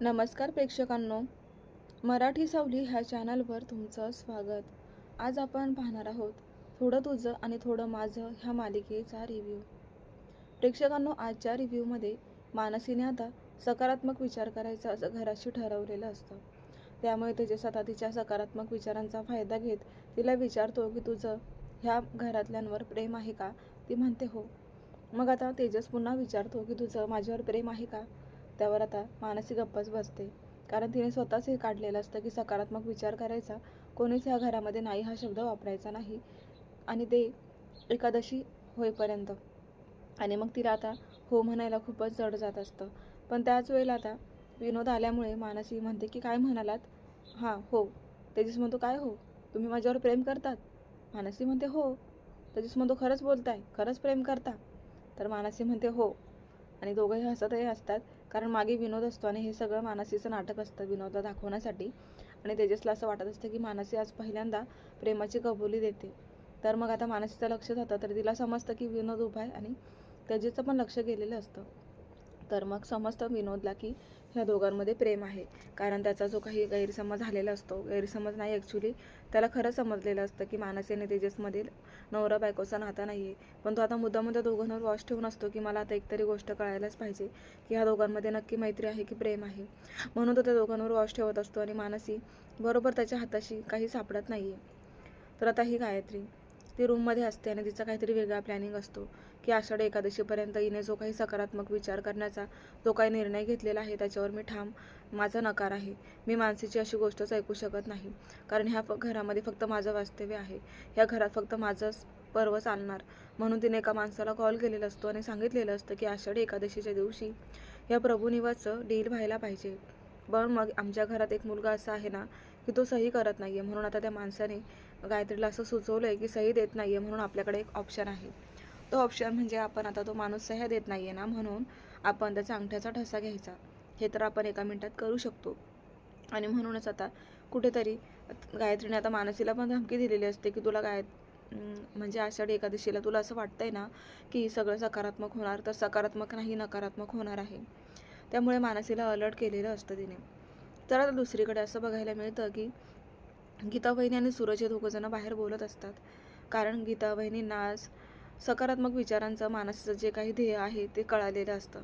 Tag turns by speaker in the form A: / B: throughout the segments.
A: नमस्कार प्रेक्षकांनो. मराठी सावली ह्या चॅनलवर तुमचं स्वागत. आज आपण पाहणार आहोत थोडं तुझं आणि थोडं माझं ह्या मालिकेचा रिव्ह्यू प्रेक्षकांनो आजच्या रिव्ह्यूमध्ये मानसीने आता सकारात्मक विचार करायचा असं घराशी ठरवलेलं असतं. त्यामुळे तिचे स्वतः तिच्या सकारात्मक विचारांचा फायदा घेत तिला विचारतो की तुझं ह्या घरातल्यांवर प्रेम आहे का? ती म्हणते हो. मग आता तेजस पुन्हा विचारतो की तुझं माझ्यावर प्रेम आहे का? त्यावर आता मानसिक गप्पच बसते. कारण तिने स्वतःच हे काढलेलं असतं की सकारात्मक विचार करायचा कोणीच ह्या घरामध्ये नाही हा शब्द वापरायचा नाही. आणि ते एकादशी होईपर्यंत. आणि मग तिला आता हो म्हणायला खूपच जड जात असतं. पण त्याच वेळेला आता विनोद आल्यामुळे मानसी म्हणते की काय म्हणालात? हां हो. तेजस म्हणतो काय हो? तुम्ही माझ्यावर प्रेम करतात? मानसी म्हणते हो. तेजस म्हणतो खरंच बोलताय. खरंच प्रेम करता. तर मानसी म्हणते हो. आणि दोघंही हसतही असतात कारण मागे विनोद असतो आणि हे सगळं मानसीचं नाटक असतं विनोदला दाखवण्यासाठी. आणि तेजसला असं वाटत असतं की मानसी आज पहिल्यांदा प्रेमाची कबुली देते. तर मग आता मानसीचं लक्ष जातं. तर तिला समजतं की विनोद उभा आहे आणि तेजेचं पण लक्ष गेलेलं असतं. तर मग समजतं विनोदला की ह्या दोघांमध्ये प्रेम आहे. कारण त्याचा जो काही गैरसमज झालेला असतो गैरसमज नाही ॲक्च्युली त्याला खरं समजलेलं असतं की मानसी आणि तेजसमधील नवरा बायकोचा नाता नाही आहे पण तो आता मुद्दा मुद्दा दोघांवर वॉश ठेवून असतो की मला आता एकतरी गोष्ट कळायलाच पाहिजे की ह्या दोघांमध्ये नक्की मैत्री आहे की प्रेम आहे. म्हणून तो त्या दोघांवर वॉश ठेवत असतो आणि मानसी बरोबर त्याच्या हाताशी काही सापडत नाही आहे तर आता ही गायत्री. ती रूममध्ये असते आणि तिचा काहीतरी वेगळा प्लॅनिंग असतो की आषाढी एकादशीपर्यंत हिने जो काही सकारात्मक विचार करण्याचा जो काही निर्णय घेतलेला आहे त्याच्यावर मी ठाम माझा नकार आहे. मी मानसीची अशी गोष्टच ऐकू शकत नाही कारण ह्या फ घरामध्ये फक्त माझं वास्तव्य आहे. ह्या घरात फक्त माझंच पर्व चालणार. म्हणून तिने एका माणसाला कॉल केलेला असतो आणि सांगितलेलं असतं की आषाढी एकादशीच्या दिवशी या प्रभुनिवाचं डील व्हायला पाहिजे. पण मग आमच्या घरात एक मुलगा असा आहे ना की तो सही करत नाही आहे म्हणून आता त्या माणसाने गायत्रीला असं सुचवलं आहे की सही देत नाही आहे म्हणून आपल्याकडे एक ऑप्शन आहे. तो ऑप्शन म्हणजे आपण आता तो माणूस सह्या देत नाही आहे ना म्हणून आपण त्याचा अंगठ्याचा ठसा घ्यायचा. हे तर आपण एका मिनटात करू शकतो. आणि म्हणूनच आता कुठेतरी गायत्रीने आता मानसीला पण धमकी दिलेली असते की तुला गाय म्हणजे आषाढी एकादशीला तुला असं वाटतंय ना की सगळं सकारात्मक होणार तर सकारात्मक नाही नकारात्मक होणार आहे. त्यामुळे मानसीला अलर्ट केलेलं असतं तिने. तर आता दुसरीकडे असं बघायला मिळतं की गीता वहिनी आणि सूरज हे दोघंजणं बाहेर बोलत असतात. कारण गीता वहिनींना आज सकारात्मक विचारांचं मानसीचं जे काही ध्येय आहे ते कळालेलं असतं.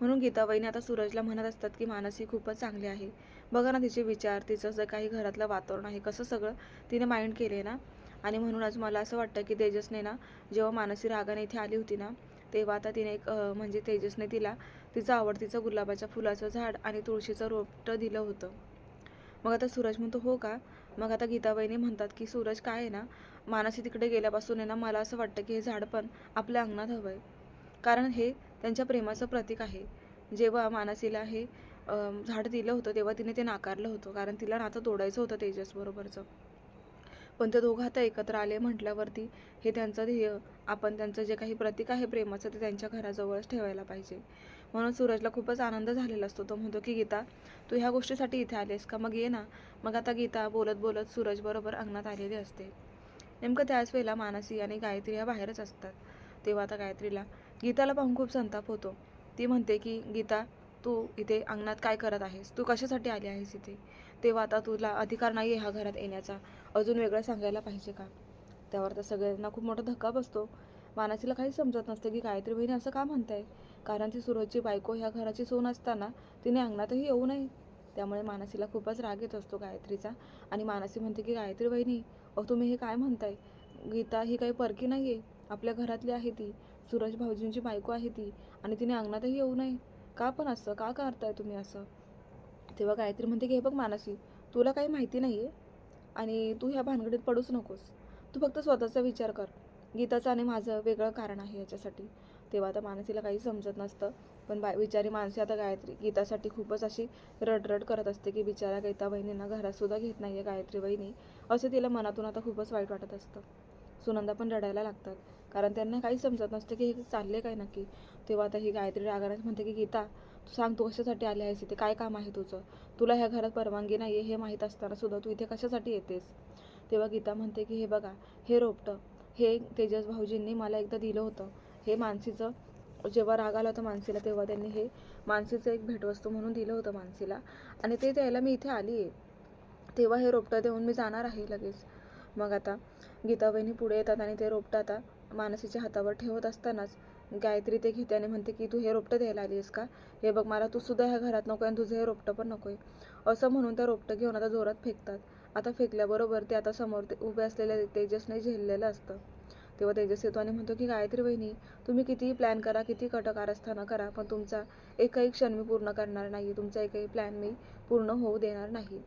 A: म्हणून गीता वहिनी आता सूरजला म्हणत असतात की मानसी खूपच चांगली आहे. बघा ना तिचे विचार तिचं जे काही घरातलं वातावरण आहे कसं सगळं तिने माइंड केले ना? आणि म्हणूनच मला असं वाटतं की तेजसने ना जेव्हा मानसी रागाने इथे आली होती ना तेव्हा आता तिने एक म्हणजे तेजसने तिला तिचं आवडतीचं गुलाबाच्या फुलाचं झाड आणि तुळशीचं रोपटं दिलं होतं. मग आता सूरज म्हणतो हो का? मग आता गीताबाईने म्हणतात की सूरज काय आहे ना मानसी तिकडे गेल्यापासून आहे ना मला असं वाटतं की हे झाड पण आपल्या अंगणात हवं आहे कारण हे त्यांच्या प्रेमाचं प्रतीक आहे. जेव्हा मानसीला हे झाड दिलं होतं तेव्हा तिने ते नाकारलं होतं कारण तिला नातं तोडायचं होतं तेजसबरोबरचं. पण ते दोघं आता एकत्र आले म्हटल्यावरती हे त्यांचं ध्येय आपण त्यांचं जे काही प्रतीक आहे प्रेमाचं ते त्यांच्या घराजवळच ठेवायला पाहिजे. म्हणून सूरजला खूपच आनंद झालेला असतो. तो म्हणतो की गीता तू ह्या गोष्टीसाठी इथे आलेस का? मग ये ना. मग आता गीता बोलत बोलत सूरज बरोबर अंगणात आलेली असते. नेमकं त्याच वेळेला मानसी आणि गायत्री ह्या बाहेरच असतात. तेव्हा आता गायत्रीला गीताला पाहून खूप संताप होतो. ती म्हणते की गीता तू इथे अंगणात काय करत आहेस? तू कशासाठी आली आहेस इथे? तेव्हा आता तुला अधिकार नाही आहे ह्या घरात येण्याचा. अजून वेगळं सांगायला पाहिजे का? त्यावर तर सगळ्यांना खूप मोठा धक्का बसतो. मानसीला काहीच समजत नसतं की गायत्री बहिणी असं का म्हणताय? कारण ती सूरजची बायको ह्या घराची सून असताना तिने अंगणातही येऊ नये. त्यामुळे मानसीला खूपच राग येत असतो गायत्रीचा. आणि मानसी म्हणते की गायत्री बहिणी अहो तुम्ही हे काय म्हणताय? गीता ही काही परकी नाही आहे आपल्या घरातली आहे ती. सूरज भाऊजींची बायको आहे ती. आणि तिने अंगणातही येऊ नये. का पण असं? का करताय तुम्ही असं? तेव्हा गायत्री म्हणते की हे बघ मानसी तुला काही माहिती नाही आहे आणि तू ह्या भानगडीत पडूच नकोस. तू फक्त स्वतःचा विचार कर. गीताचं आणि माझं वेगळं कारण आहे याच्यासाठी. तेव्हा आता मानसीला काही समजत नसतं. पण बा बिचारी मानसी आता गायत्री गीतासाठी खूपच अशी रडरड करत असते की बिचारा गीता बहिणींना घरातसुद्धा घेत नाही आहे गायत्री बहिणी. असं तिला मनातून आता खूपच वाईट वाटत असतं. सुनंदा पण रडायला लागतात. कारण त्यांना काही समजत नसतं की हे चालले काय नक्की. तेव्हा आता ही गायत्री रागानेच म्हणते की गीता तू सांग तू कशासाठी आली आहेस? इथे काय काम आहे तुझं? तुला ह्या घरात परवानगी नाही आहे हे माहीत असताना सुद्धा तू इथे कशासाठी येतेस? तेव्हा गीता म्हणते की हे बघा हे रोपटं हे तेजस भाऊजींनी मला एकदा दिलं होतं. हे मानसीचं जेव्हा राग आला होता मानसीला तेव्हा त्यांनी हे मानसीचं एक भेटवस्तू म्हणून दिलं होतं मानसीला. आणि ते द्यायला मी इथे आली आहे. तेव्हा हे रोपटं देऊन मी जाणार आहे लगेच. मग आता गीता पुढे येतात आणि ते रोपटं आता मानसीच्या हातावर ठेवत असतानाच गायत्री ते घेते आणि म्हणते की तू हे रोपटं द्यायला आली आहेस का? हे बघ मला तू सुद्धा ह्या घरात नको आणि तुझं हे रोपटं पण नको आहे. असं म्हणून त्या रोपटं घेऊन आता जोरात फेकतात. आता फेकल्याबरोबर ते आता समोर ते उभे असलेल्या तेजसने झेललेलं असतं. तेव्हा तेजस येतो आणि म्हणतो की गायत्री वहिनी तुम्ही कितीही प्लॅन करा किती कटकारस्थानं करा पण तुमचा एकही क्षण मी पूर्ण करणार नाही. तुमचा एकही प्लॅन मी पूर्ण होऊ देणार नाही.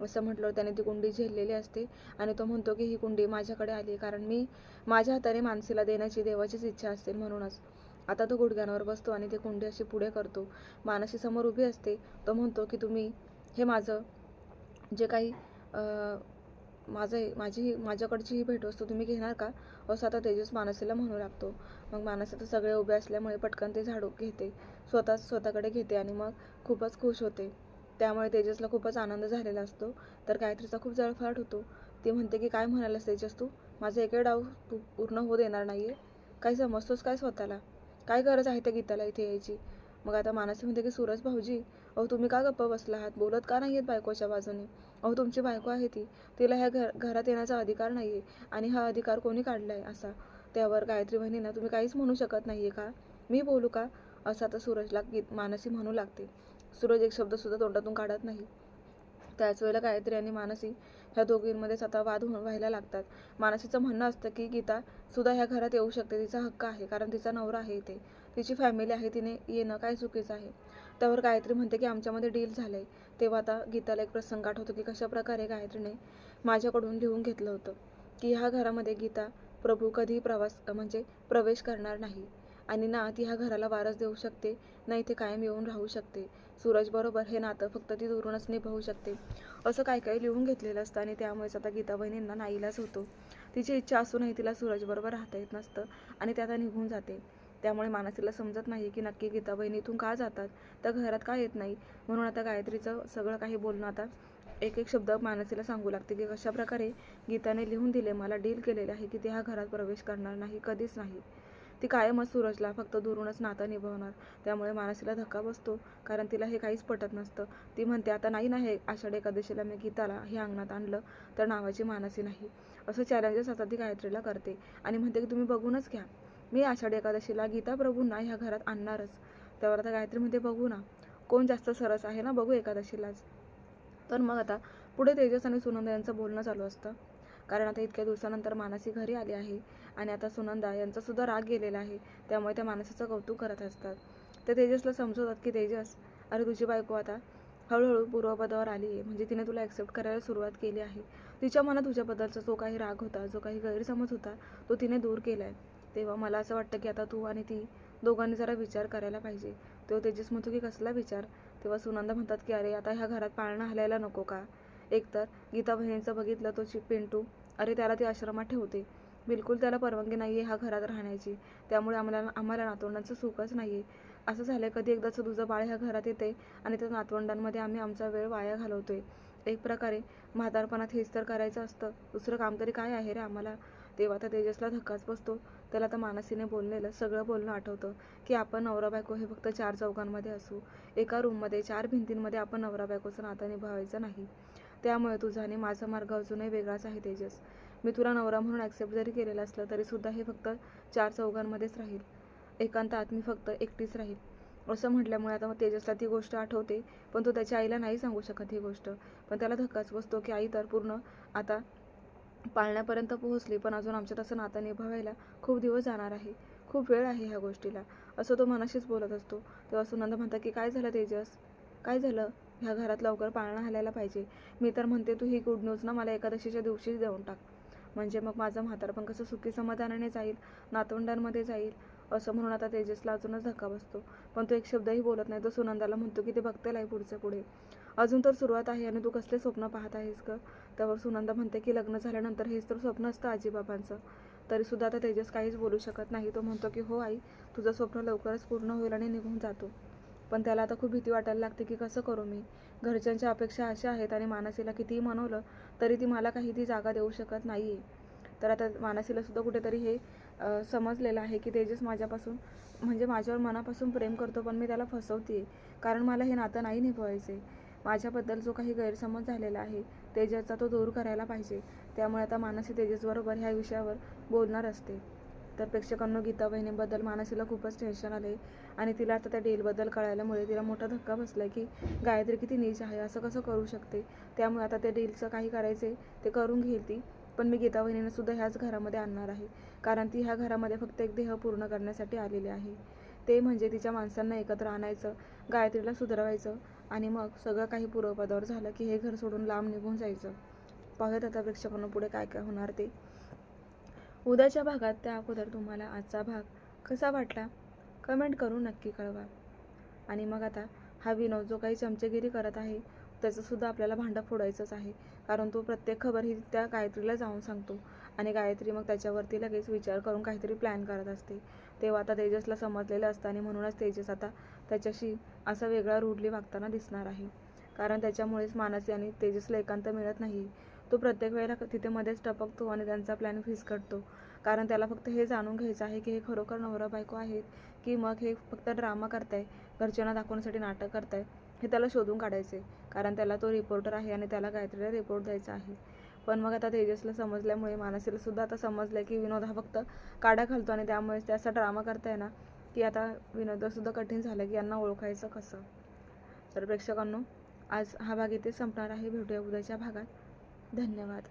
A: असं म्हटलं त्याने ती कुंडी झेललेली असते आणि तो म्हणतो की ही कुंडी माझ्याकडे आली कारण मी माझ्या हाताने माणसीला देण्याची देवाचीच इच्छा असते म्हणूनच. आता तो गुडघ्यांवर बसतो आणि ती कुंडी अशी पुढे करतो. मानसी समोर उभी असते. तो म्हणतो की तुम्ही हे माझं जे काही माझं माझी माझ्याकडची ही भेटवस्तू तुम्ही घेणार का? असं आता तेजस मानसीला म्हणू लागतो. मग मानसी तर सगळे उभे असल्यामुळे पटकन ते झाडू घेते. स्वतः स्वतःकडे घेते आणि मग खूपच खुश होते. त्यामुळे तेजसला खूपच आनंद झालेला असतो. तर गायत्रीचा खूप जळफाट होतो. ती म्हणते की काय म्हणालास तेजस तू? माझा एकही डाव तू पूर्ण होऊ देणार नाही आहे काय समजतोस काय स्वतःला? काय गरज आहे त्या गीताला इथे यायची? मग आता मानसी म्हणते की सूरज भाऊजी अहो तुम्ही का गप्प बसला आहात? बोलत का नाही आहेत बायकोच्या बाजूने? अहो तुमची बायको आहे ती. तिला ह्या घर घरात येण्याचा अधिकार नाही आहे आणि हा अधिकार कोणी काढला आहे असा? त्यावर गायत्री बहिणींना तुम्ही काहीच म्हणू शकत नाही आहे का? मी बोलू का? असं आता सूरजला गीत मानसी म्हणू लागते. सूरज एक शब्दसुद्धा तोंडातून काढत नाही. त्याच वेळेला गायत्री आणि मानसी ह्या दोघींमध्येच आता वाद होऊन व्हायला लागतात. मानसीचं म्हणणं असतं की गीता सुद्धा ह्या घरात येऊ शकते. तिचा हक्क आहे कारण तिचा नवरा आहे इथे. तिची फॅमिली आहे तिने येणं काय चुकीचं आहे? त्यावर गायत्री म्हणते की आमच्यामध्ये डील झालं आहे तेव्हा आता गीताला एक प्रसंग आठवतो की कशा प्रकारे गायत्रीने माझ्याकडून लिहून घेतलं होतं की ह्या घरामध्ये गीता प्रभू कधीही प्रवास म्हणजे प्रवेश करणार नाही आणि ना ती ह्या घराला वारस देऊ शकते ना इथे कायम येऊन राहू शकते. सूरज बरोबर हे नातं फक्त ती दुरूनच निभावू शकते. असं काय काय लिहून घेतलेलं असतं आणि त्यामुळेच आता गीता बहिणींना नाईलाज होतो. तिची इच्छा असूनही तिला सूरजबरोबर राहता येत नसतं आणि ते आता निघून जाते. त्यामुळे मानसीला समजत नाही की नक्की गीता इथून का जातात. तर घरात का येत नाही? म्हणून आता गायत्रीचं सगळं काही बोलणं आता एक एक शब्द मानसीला सांगू लागते की कशा प्रकारे गीताने लिहून दिले मला डील केलेले आहे की ती ह्या घरात प्रवेश करणार नाही कधीच नाही. ती कायमच सूरजला फक्त दुरूनच नातं निभावणार. त्यामुळे मानसीला धक्का बसतो कारण तिला हे काहीच पटत नसतं. ती म्हणते आता नाही ना हे आषाढी एकादशीला मी गीताला हे अंगणात आणलं तर नावाची मानसी नाही. असं चॅलेंजेस आता ती गायत्रीला करते आणि म्हणते की तुम्ही बघूनच घ्या. मी आषाढी एकादशीला गीता प्रभूंना ह्या घरात आणणारच. त्यावर आता गायत्री म्हणते बघू ना. कोण जास्त सरस आहे ना बघू एकादशीलाच. तर मग आता पुढे तेजस आणि सुनंदा यांचं बोलणं चालू असतं. कारण आता इतक्या दिवसानंतर मानसी घरी आली आहे आणि आता सुनंदा यांचासुद्धा राग गेलेला आहे. त्यामुळे त्या मानसीचं कौतुक करत असतात. ते तेजसला समजवतात की तेजस अरे तुझी बायको आता हळूहळू पूर्वपदावर आली आहे. म्हणजे तिने तुला ॲक्सेप्ट करायला सुरुवात केली आहे. तिच्या मनात तुझ्याबद्दलचा जो काही राग होता जो काही गैरसमज होता तो तिने दूर केला आहे तेव्हा मला असं वाटतं की आता तू आणि ती दोघांनी जरा विचार करायला पाहिजे. तेव्हा तेजस म्हणतो की कसला विचार? तेव्हा सुनंदा म्हणतात की अरे आता ह्या घरात पाळणं हलायला नको का? एकतर गीता बहिणीचं बघितलं तो चि पिंटू अरे त्याला ती आश्रमात ठेवते. बिलकुल त्याला परवानगी नाही आहे ह्या घरात राहण्याची. त्यामुळे आम्हाला आम्हाला नातवंडांचं सुखच नाही आहे असं झालं कधी एकदाचं तुझं बाळ ह्या घरात येते आणि त्या नातवंडांमध्ये आम्ही आमचा वेळ वाया घालवतोय. एक प्रकारे म्हातारपणात हेच तर करायचं असतं. दुसरं काम तरी काय आहे रे आम्हाला? तेव्हा त्या तेजसला धक्काच बसतो. त्याला तर मानसीने बोललेलं सगळं बोलणं आठवतं की आपण नवरा बायको हे फक्त चार चौघांमध्ये असू. एका रूममध्ये चार भिंतींमध्ये आपण नवरा बायकोचं नातं निभावायचं नाही. त्यामुळे तुझा आणि माझा मार्ग अजूनही वेगळाच आहे तेजस. मी तुला नवरा म्हणून ॲक्सेप्ट जरी केलेलं असलं तरीसुद्धा हे फक्त चार चौघांमध्येच राहील. एकांतात मी फक्त एकटीच राहील. असं म्हटल्यामुळे आता मग तेजसला ती गोष्ट आठवते पण तो त्याच्या आईला नाही सांगू शकत ही गोष्ट. पण त्याला धक्काच बसतो की आई तर पूर्ण आता पाळण्यापर्यंत पोहोचली पण अजून आमच्यात असं नातं निभावायला खूप दिवस जाणार आहे. खूप वेळ आहे ह्या गोष्टीला. असं तो मनाशीच बोलत असतो. तेव्हा सुनंद म्हणतात की काय झालं तेजस? काय झालं? ह्या घरात लवकर पाळणा हलायला पाहिजे. मी तर म्हणते तू ही गुड न्यूज ना मला एकादशीच्या दिवशीच देऊन टाक. म्हणजे मग माझं म्हातारपण कसं सुखी समाधानाने जाईल नातवंडांमध्ये जाईल असं म्हणून आता तेजसला अजूनच धक्का बसतो. पण तो एक शब्दही बोलत नाही. तो सुनंदाला म्हणतो की ते बघतेल आहे पुढच्या पुढे. अजून तर सुरुवात आहे आणि तू कसले स्वप्न पाहत आहेस का त्यावर सुनंदा म्हणते की लग्न झाल्यानंतर हेच तर स्वप्न असतं आजीबाबांचं. तरीसुद्धा आता तेजस काहीच बोलू शकत नाही. तो म्हणतो की हो आई तुझं स्वप्न लवकरच पूर्ण होईल आणि निघून जातो. पण त्याला आता खूप भीती वाटायला लागते की कसं करू मी? घरच्यांच्या अपेक्षा अशा आहेत आणि मानसीला कितीही मनवलं तरी ती मला काही ती जागा देऊ शकत नाही आहे तर आता मानसीला सुद्धा कुठेतरी हे समजलेलं आहे की तेजस माझ्यापासून म्हणजे माझ्यावर मनापासून प्रेम करतो पण मी त्याला फसवते कारण मला हे नातं नाही निभवायचे माझ्याबद्दल जो काही गैरसमज झालेला आहे तेजसचा तो दूर करायला पाहिजे. त्यामुळे आता मानसी तेजसबरोबर ह्या विषयावर बोलणार असते. तर प्रेक्षकांना गीता बहिणीबद्दल मानसीला खूपच टेन्शन आले आणि तिला आता त्या डीलबद्दल कळाल्यामुळे तिला मोठा धक्का बसला की गायत्री किती नीच आहे असं कसं करू शकते? त्यामुळे आता त्या डीलचं काही करायचे ते करून घेईल ती. पण मी गीता बहिणीनं सुद्धा ह्याच घरामध्ये आणणार आहे. कारण ती ह्या घरामध्ये फक्त एक देह पूर्ण करण्यासाठी आलेली आहे. ते म्हणजे तिच्या माणसांना एकत्र आणायचं गायत्रीला सुधारवायचं आणि मग सगळं काही पूर्वपदावर झालं की हे घर सोडून लांब निघून जायचं. पाहूयात आता प्रेक्षकांना पुढे काय काय होणार ते. उद्याच्या भागात त्या अगोदर तुम्हाला आजचा भाग कसा वाटला? कमेंट करून नक्की कळवा. आणि मग आता हा विनोद जो काही चमचेगिरी करत आहे त्याचंसुद्धा आपल्याला भांडं फोडायचंच आहे. कारण तो प्रत्येक खबर ही त्या गायत्रीला जाऊन सांगतो. आणि गायत्री मग त्याच्यावरती लगेच विचार करून काहीतरी प्लॅन करत असते. तेव्हा आता तेजसला समजलेलं असतं आणि म्हणूनच तेजस आता त्याच्याशी असा वेगळा रूढली वागताना दिसणार आहे. कारण त्याच्यामुळेच मानसी आणि तेजसला एकांत मिळत नाही. तो प्रत्येक वेळेला तिथे मध्येच टपकतो आणि त्यांचा प्लॅन फिसकटतो कारण त्याला फक्त हे जाणून घ्यायचं आहे की हे खरोखर नवरा बायको आहेत की मग हे फक्त ड्रामा करताय घरच्यांना दाखवण्यासाठी नाटक करताय हे त्याला शोधून काढायचे कारण त्याला तो रिपोर्टर आहे आणि त्याला गायत्रीला रिपोर्ट द्यायचा आहे. पण मग आता तेजसला समजल्यामुळे मानसीला सुद्धा आता समजलं की विनोद हा फक्त काड्या घालतो आणि त्यामुळे ते असा ड्रामा करताय ना की आता विनोदसुद्धा कठीण झालं की यांना ओळखायचं कसं? तर प्रेक्षकांनो आज हा भाग इथे संपणार आहे. भेटूया उद्याच्या भागात. धन्यवाद.